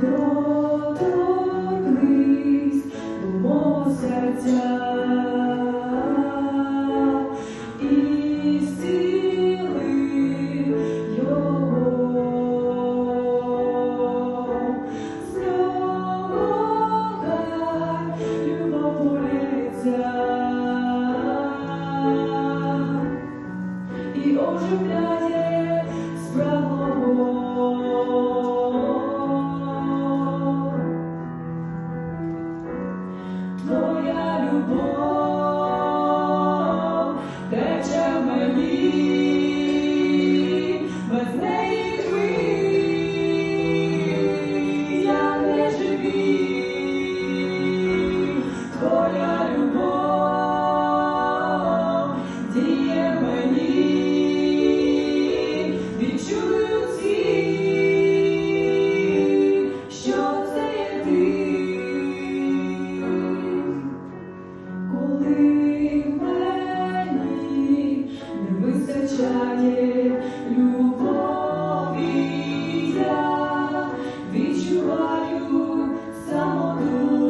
доторкнись до мого серця. оживляє справа Бога. Твоя любовь. прощає я відчуваю самоту.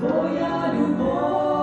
Твоя любовь.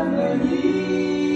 harmony.